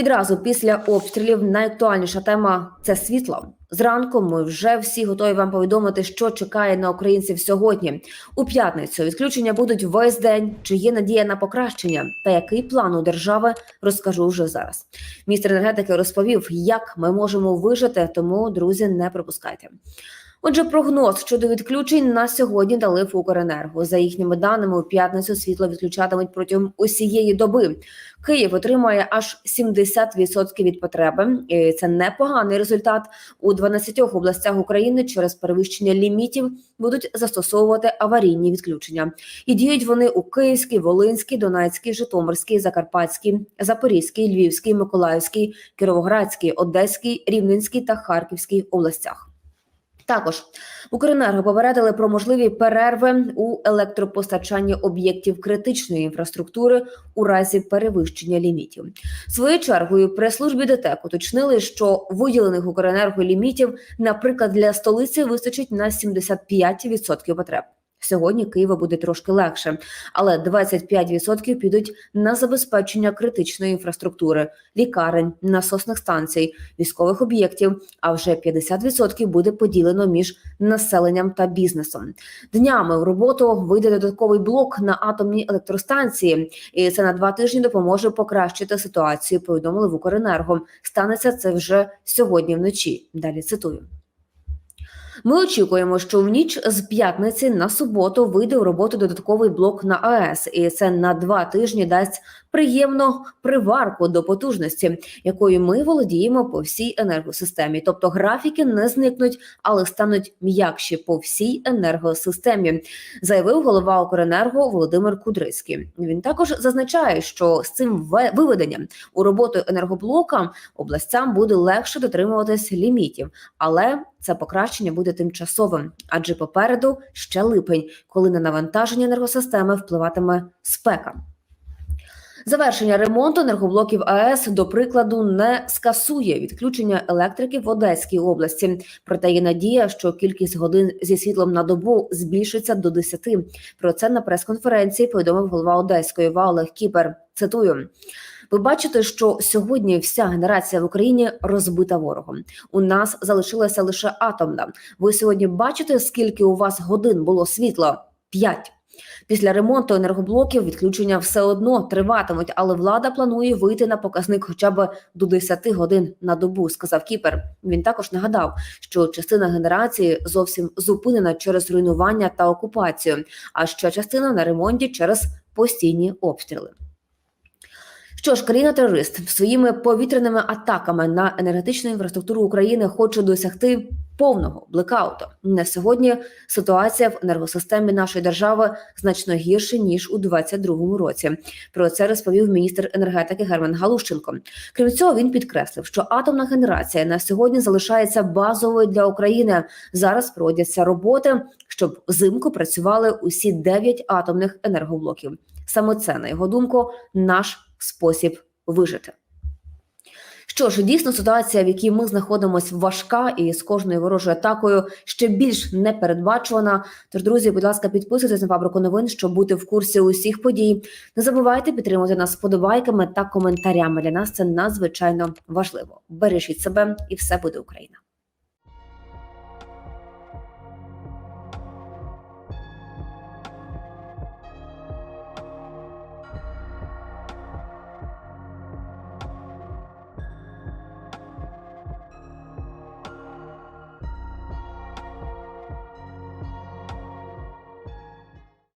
Відразу після обстрілів найактуальніша тема це світло. Зранку ми вже всі готові вам повідомити, що чекає на українців сьогодні. У п'ятницю відключення будуть весь день. Чи є надія на покращення? Та який план у держави розкажу вже зараз. Міністр енергетики розповів, як ми можемо вижити, тому друзі, не пропускайте. Отже, прогноз щодо відключень на сьогодні дали в. За їхніми даними, у п'ятницю світло відключатимуть протягом усієї доби. Київ отримає аж 70% від потреби. І це непоганий результат. У 12 областях України через перевищення лімітів будуть застосовувати аварійні відключення. І діють вони у Київській, Волинській, Донецькій, Житомирській, Закарпатській, Запорізькій, Львівській, Миколаївській, Кіровоградській, Одеській, Рівненській та Харківській областях. Також Укренерго попередили про можливі перерви у електропостачанні об'єктів критичної інфраструктури у разі перевищення лімітів. Своєю чергою прес-службі ДТЕК уточнили, що виділених Укренерго лімітів, наприклад, для столиці вистачить на 75% потреб. Сьогодні Києва буде трошки легше, але 25% підуть на забезпечення критичної інфраструктури, лікарень, насосних станцій, військових об'єктів. А вже 50% буде поділено між населенням та бізнесом. Днями в роботу вийде додатковий блок на атомній електростанції, і це на два тижні допоможе покращити ситуацію. Повідомили в Укренерго. Станеться це вже сьогодні вночі. Далі цитую. Ми очікуємо, що в ніч з п'ятниці на суботу вийде у роботу додатковий блок на АЕС, і це на два тижні дасть приємну приварку до потужності, якою ми володіємо по всій енергосистемі. Тобто графіки не зникнуть, але стануть м'якші по всій енергосистемі, заявив голова Укренерго Володимир Кудрицький. Він також зазначає, що з цим ве- виведенням у роботу енергоблока областям буде легше дотримуватись лімітів, але це покращення буде тимчасовим, адже попереду ще липень, коли на навантаження енергосистеми впливатиме спека. Завершення ремонту енергоблоків АЕС, до прикладу, не скасує відключення електрики в Одеській області. Проте є надія, що кількість годин зі світлом на добу збільшиться до 10. Про це на прес-конференції повідомив голова Одеської ОВА Олег Кіпер. Цитую. Ви бачите, що сьогодні вся генерація в Україні розбита ворогом. У нас залишилася лише атомна. Ви сьогодні бачите, скільки у вас годин було світла? П'ять. Після ремонту енергоблоків відключення все одно триватимуть, але влада планує вийти на показник хоча б до 10 годин на добу, сказав Кіпер. Він також нагадав, що частина генерації зовсім зупинена через руйнування та окупацію, а ще частина на ремонті через постійні обстріли. Що ж, країна-терорист своїми повітряними атаками на енергетичну інфраструктуру України хоче досягти повного блекауту. На сьогодні ситуація в енергосистемі нашої держави значно гірше ніж у 2022 році. Про це розповів міністр енергетики Герман Галущенко. Крім цього, він підкреслив, що атомна генерація на сьогодні залишається базовою для України. Зараз проводяться роботи, щоб взимку працювали усі 9 атомних енергоблоків. Саме це, на його думку, наш спосіб вижити. Що ж, дійсно, ситуація, в якій ми знаходимося, важка і з кожною ворожою атакою ще більш непередбачувана. Тож, друзі, будь ласка, підписуйтесь на фабрику новин, щоб бути в курсі усіх подій. Не забувайте підтримувати нас вподобайками та коментарями. Для нас це надзвичайно важливо. Бережіть себе, і все буде Україна.